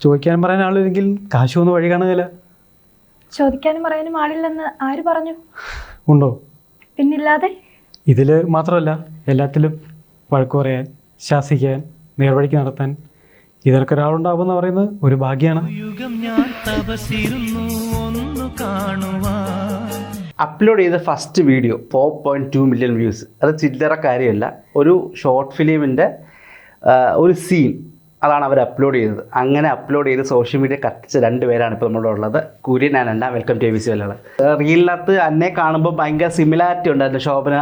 ചോദിക്കാൻ പറയാൻ ആളില്ലെങ്കിൽ കാശ് ഒന്ന് വഴി കാണുകയില്ല. ചോദിക്കാനും പറയാനും ആളില്ലെന്ന് ആര് പറഞ്ഞു? ഉണ്ടോ? പിന്നില്ലാതെ? ഇതിൽ മാത്രമല്ല എല്ലാത്തിലും വഴക്ക് പറയാൻ ശാസിക്കാൻ നേർവഴിക്ക് നടത്താൻ ഇതിനൊക്കെ ഒരാളുണ്ടാവുമെന്ന് പറയുന്നത് ഒരു ഭാഗ്യമാണ് അപ്ലോഡ് ചെയ്ത first video four point two million views അത് ചില്ലറ കാര്യമല്ല ഒരു ഷോർട്ട് ഫിലിമിന്റെ ഒരു സീൻ അതാണ് അവർ അപ്ലോഡ് ചെയ്തത്. അങ്ങനെ അപ്ലോഡ് ചെയ്ത് സോഷ്യൽ മീഡിയ കത്തിച്ച രണ്ട് പേരാണ് ഇപ്പോൾ നമ്മുടെ ഉള്ളത്. കുര്യൻ ആനണ്ട വെൽക്കം ടു ബി സി വല്ലൾ റീലിനകത്ത് എന്നെ കാണുമ്പോൾ ഭയങ്കര സിമിലാരിറ്റി ഉണ്ടായിരുന്നു. ശോഭന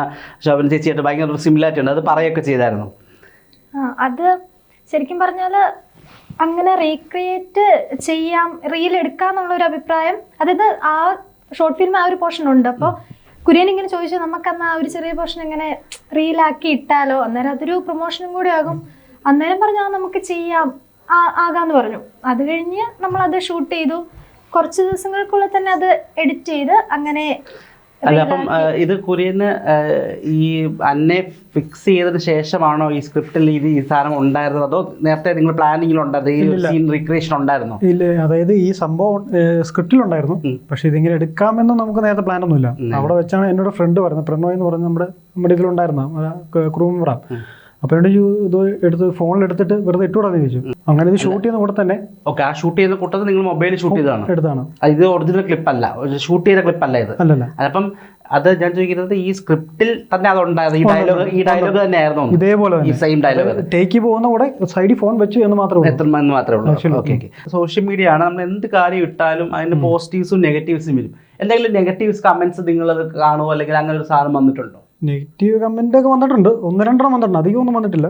ശോഭന ചേച്ചിയായിട്ട് ഭയങ്കര സിമിലാരിറ്റി ഉണ്ട്. അത് പറയുകയൊക്കെ ചെയ്തായിരുന്നു. അത് ശരിക്കും പറഞ്ഞാൽ അങ്ങനെ റീക്രിയേറ്റ് ചെയ്യാം റീൽ എടുക്കാന്നുള്ള ഒരു അഭിപ്രായം. അതായത് ആ ഷോർട്ട് ഫിലിം ആ ഒരു പോർഷൻ ഉണ്ട്. അപ്പോൾ കുര്യൻ ഇങ്ങനെ ചോദിച്ചു നമുക്കന്ന് ആ ഒരു ചെറിയ പോർഷൻ ഇങ്ങനെ റീലാക്കി ഇട്ടാലോ? അന്നേരം അതൊരു പ്രൊമോഷനും കൂടി ആകും. അന്നേരം പറഞ്ഞാൽ നമുക്ക് ചെയ്യാം. ആ- ആകാന്ന് പറഞ്ഞു. അത് കഴിഞ്ഞ് നമ്മൾ അത് ഷൂട്ട് ചെയ്തു. കുറച്ച് ദിവസങ്ങൾക്കുള്ളിൽ തന്നെ അത് എഡിറ്റ് ചെയ്ത് അങ്ങനെ അല്ല അപ്പം ഇത് കുര്യന് ഈ അന്നെ ഫിക്സ് ചെയ്തതിന് ശേഷമാണോ ഈ സ്ക്രിപ്റ്റിൽ ഇത് ഈ സാധനം ഉണ്ടായിരുന്നത്? അതോ നേരത്തെ നിങ്ങൾ പ്ലാനിങ്ങിൽ ഉണ്ടായിരുന്നു ഈ സീൻ റീക്രിയേഷൻ ഉണ്ടായിരുന്നോ? ഇല്ല അതായത് ഈ സംഭവം സ്ക്രിപ്റ്റിൽ ഉണ്ടായിരുന്നു. പക്ഷെ ഇതിങ്ങനെ എടുക്കാമെന്ന് നമുക്ക് നേരത്തെ പ്ലാൻ ഒന്നുമില്ല. അവിടെ വെച്ചാണ് എന്നോട് ഫ്രണ്ട് പറയുന്നത് പ്രണോയ് എന്ന് പറഞ്ഞ നമ്മുടെ നമ്മുടെ ഇതിലുണ്ടായിരുന്ന ക്രൂ മെമ്പറ അപ്പോൾ എന്നോട് ഇത് എടുത്ത് ഫോണിൽ എടുത്തിട്ട് വെറുതെ ഇട്ടുകൂടാന്ന് ചോദിച്ചു. അങ്ങനെ ഇത് ഷൂട്ട് ചെയ്യുന്ന കൂടെ തന്നെ ഓക്കെ ആ ഷൂട്ട് ചെയ്യുന്ന കൂട്ടത്തിൽ നിങ്ങൾ മൊബൈലിൽ ഷൂട്ട് ചെയ്തതാണ്? എടുത്താണ്. ഇത് ഒറിജിനൽ ക്ലിപ്പ് അല്ല. ഷൂട്ട് ചെയ്ത ക്ലിപ്പ് അല്ല ഇത്. അല്ലല്ല. അപ്പം അത് ഞാൻ ചോദിക്കുന്നത് ഈ സ്ക്രിപ്റ്റിൽ തന്നെ അതുണ്ടായിരുന്നു ഈ ഡയലോഗ് ഈ ഡയലോഗ് തന്നെ ആയിരുന്നു ഇതേപോലെ ഈ സെയിം ഡയലോഗ് ടേക്ക് പോകുന്ന കൂടെ സൈഡിൽ ഫോൺ വെച്ചു എന്ന് മാത്രമേ ഉള്ളൂ. എത്ര എന്ന് മാത്രമേ ഉള്ളൂ. Okay okay. സോഷ്യൽ മീഡിയ ആണ്. നമ്മൾ എന്ത് കാര്യം ഇട്ടാലും അതിന്റെ പോസിറ്റീവ്സും നെഗറ്റീവ്സും വരും. എന്തെങ്കിലും നെഗറ്റീവ്സ് കമന്റ്സ് നിങ്ങൾ അത് കാണുമോ അല്ലെങ്കിൽ അങ്ങനെ ഒരു സാധനം വന്നിട്ടുണ്ടോ? നെഗറ്റീവ് കമന്റ് ഒക്കെ വന്നിട്ടുണ്ട്. ഒന്ന് രണ്ടെണ്ണം വന്നിട്ടുണ്ട്. അധികം ഒന്നും വന്നിട്ടില്ല.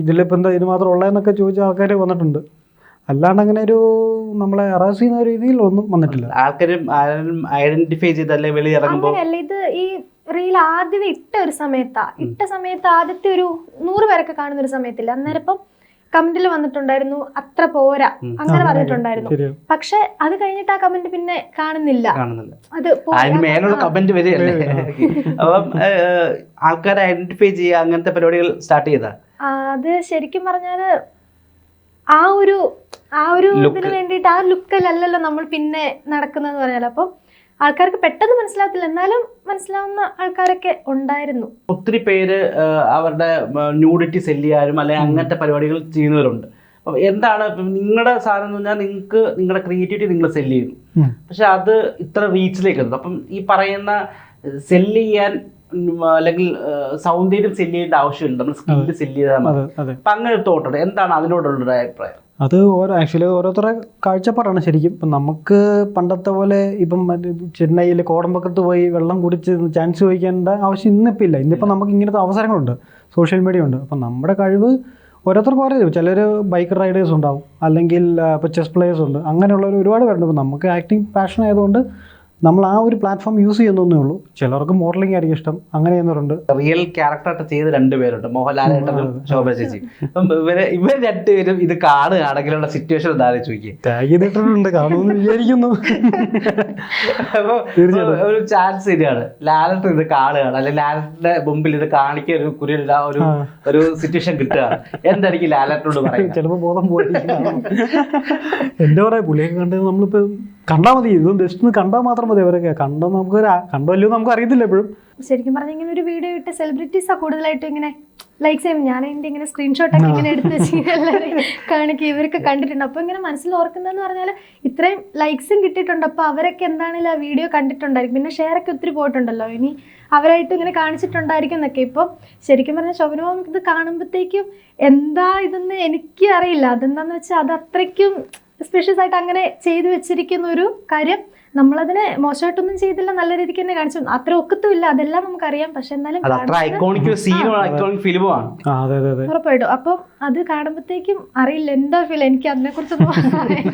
ഇതിലിപ്പോൾ എന്താ ഇത് മാത്രം ഉള്ളതെന്നൊക്കെ ചോദിച്ച ആൾക്കാർ വന്നിട്ടുണ്ട്. അല്ലാണ്ട് അങ്ങനെ ഒരു നമ്മളെ അറാസ് ചെയ്യുന്ന രീതിയിൽ ഒന്നും വന്നിട്ടില്ല. ആൾക്കാരും ഐഡന്റിഫൈ ചെയ്തല്ലേ അങ്ങനെയല്ല ഇത് ഈ റീൽ ആദ്യം ഇട്ട ഒരു സമയത്താ. ഇട്ട സമയത്ത് ആദ്യത്തെ ഒരു നൂറ് പേരൊക്കെ കാണുന്ന ഒരു സമയത്തില്ല. അന്നേരം ഇപ്പം കമന്റിൽ വന്നിട്ടുണ്ടായിരുന്നു അത്ര പോരാ. അങ്ങനെ പറഞ്ഞിട്ടുണ്ടായിരുന്നു പക്ഷെ അത് കഴിഞ്ഞിട്ട് ആ കമന്റ് പിന്നെ കാണുന്നില്ല. കാണുന്നില്ല. അത് മേലുള്ള കമന്റ് വരികയല്ലേ? അപ്പം ആൾക്കാരെ ഐഡന്റിഫൈ ചെയ്യുക അങ്ങനത്തെ പരിപാടികൾ സ്റ്റാർട്ട് ചെയ്താ? അത് ശരിക്കും പറഞ്ഞാൽ ആ ഒരു ആ ഒരു. ഇതിന് വേണ്ടിയിട്ട് ആ ലുക്കിലല്ലല്ലോ നമ്മൾ പിന്നെ നടക്കുന്നതെന്ന് പറഞ്ഞാൽ അപ്പം ആൾക്കാർക്ക് പെട്ടെന്ന് മനസ്സിലാകത്തില്ല. എന്നാലും മനസ്സിലാവുന്ന ആൾക്കാരൊക്കെ ഉണ്ടായിരുന്നു. ഒത്തിരി പേര് അവരുടെ ന്യൂഡിറ്റി സെല്ല് ചെയ്യാനും അല്ലെങ്കിൽ അങ്ങനത്തെ പരിപാടികൾ ചെയ്യുന്നവരുണ്ട്. അപ്പം എന്താണ് നിങ്ങളുടെ സാധനം എന്ന് പറഞ്ഞാൽ നിങ്ങൾക്ക് നിങ്ങളുടെ ക്രിയേറ്റിവിറ്റി നിങ്ങൾ സെല്ല് ചെയ്യുന്നു. പക്ഷെ അത് ഇത്ര റീച്ചിലേക്ക് എത്തുന്നു അപ്പം ഈ പറയുന്ന സെല്ല് ചെയ്യാൻ അല്ലെങ്കിൽ സൗന്ദര്യം സെല്ല് ചെയ്യേണ്ട ആവശ്യമില്ല. നമ്മൾ സ്കില്ല് സെല്ല് ചെയ്താൽ മതി. അപ്പൊ അങ്ങനെ തോട്ടുണ്ട് എന്താണ് അതിനോടുള്ള അഭിപ്രായം? അത് ഓരോ ആക്ച്വലി ഓരോരുത്തരുടെ കാഴ്ചപ്പാടാണ് ശരിക്കും. ഇപ്പം നമുക്ക് പണ്ടത്തെ പോലെ ഇപ്പം ചെന്നൈയിൽ കോടമ്പക്കത്ത് പോയി വെള്ളം കുടിച്ച് ചാൻസ് ചോദിക്കേണ്ട ആവശ്യം ഇന്നിപ്പോൾ ഇല്ല. ഇന്നിപ്പോൾ നമുക്ക് ഇങ്ങനത്തെ അവസരങ്ങളുണ്ട്. സോഷ്യൽ മീഡിയ ഉണ്ട്. അപ്പം നമ്മുടെ കഴിവ് ഓരോരുത്തർക്കും ഓരോ ചിലർ ബൈക്ക് റൈഡേഴ്സ് ഉണ്ടാവും. അല്ലെങ്കിൽ ഇപ്പോൾ ചെസ് പ്ലേയേഴ്സ് ഉണ്ട്. അങ്ങനെയുള്ളവർ ഒരുപാട് പേരുണ്ട്. ഇപ്പം നമുക്ക് ആക്ടിങ് പാഷൻ ആയതുകൊണ്ട് നമ്മൾ ആ ഒരു പ്ലാറ്റ്ഫോം യൂസ് ചെയ്യുന്നേ ഉള്ളൂ. ചിലർക്ക് മോഡലിംഗ് ആയിരിക്കും ഇഷ്ടം. അങ്ങനെ ചെയ്യുന്നവരുണ്ട്. റിയൽ ക്യാരക്ടറായിട്ട് ചെയ്ത് രണ്ടുപേരുണ്ട് മോഹൻലാൽ ശോഭ ചേച്ചി. അപ്പം ഇവർ ഇവർ രണ്ടുപേരും ഇത് കാണുകയാണെങ്കിലുള്ള സിറ്റുവേഷൻ ടാഗ് ചെയ്തിട്ടുണ്ട് കാണുമെന്ന് വിചാരിക്കുന്നു. അപ്പൊ ഒരു ചാൻസ് ശരിയാണ് ലാലറ്റ് ഇത് കാണുകയാണ്. അല്ലെങ്കിൽ ലാലറ്റിന്റെ മുമ്പിൽ ഇത് കാണിക്കാൻ ഒരു കുരു ഒരു. ഒരു സിറ്റുവേഷൻ കിട്ടുകയാണ്. എന്തായിരിക്കും ലാലറ്റിനോട് പറയാം ചിലപ്പോൾ ബോധം പോയി. എന്താ പറയാ പുള്ളിയൊക്കെ കണ്ടത് നമ്മളിപ്പോൾ കണ്ടാൽ മതി. ഇതും ജസ്റ്റ് ഒന്ന് കണ്ടാൽ മാത്രം മതി അവരൊക്കെ. കണ്ടോ നമുക്ക് കണ്ടല്ലോ കണ്ടോ അല്ലയോ നമുക്ക് അറിയത്തില്ല എപ്പോഴും. ശരിക്കും പറഞ്ഞ ഇങ്ങനെ ഒരു വീഡിയോ ഇട്ട് സെലിബ്രിറ്റീസ് ആ കൂടുതലായിട്ട് ഇങ്ങനെ ലൈക്സ് ചെയ്യും ഞാൻ എന്റെ ഇങ്ങനെ സ്ക്രീൻഷോട്ട് ഒക്കെ ഇങ്ങനെ എടുത്ത് കാണിക്കുക ഇവരൊക്കെ കണ്ടിട്ടുണ്ട്. അപ്പോൾ ഇങ്ങനെ മനസ്സിൽ ഓർക്കുന്നതെന്ന് പറഞ്ഞാൽ ഇത്രയും ലൈക്സും കിട്ടിയിട്ടുണ്ട്. അപ്പോൾ അവരൊക്കെ എന്താണെങ്കിലും ആ വീഡിയോ കണ്ടിട്ടുണ്ടായിരിക്കും. പിന്നെ ഷെയർ ഒക്കെ ഒത്തിരി പോയിട്ടുണ്ടല്ലോ. ഇനി അവരായിട്ട് ഇങ്ങനെ കാണിച്ചിട്ടുണ്ടായിരിക്കും എന്നൊക്കെ. ഇപ്പോൾ ശരിക്കും പറഞ്ഞ ശോഭനമാം ഇത് കാണുമ്പോഴത്തേക്കും എന്താ ഇതെന്ന് എനിക്ക് അറിയില്ല അതെന്താന്ന് വെച്ചാൽ അത് അത്രയ്ക്കും സ്പെഷ്യസ് ആയിട്ട് അങ്ങനെ ചെയ്തു വെച്ചിരിക്കുന്ന ഒരു കാര്യം നമ്മളതിനെ മോശമായിട്ടൊന്നും ചെയ്തില്ല നല്ല രീതിക്ക് തന്നെ കാണിച്ചു. അത്ര ഒക്കത്തുമില്ല അതെല്ലാം നമുക്കറിയാം. പക്ഷെ എന്നാലും ഉറപ്പായിട്ടും. അപ്പൊ അത് കാണുമ്പോഴത്തേക്കും അറിയില്ല എന്താ ഫീൽ എനിക്ക് അതിനെക്കുറിച്ചൊന്നും പറയാൻ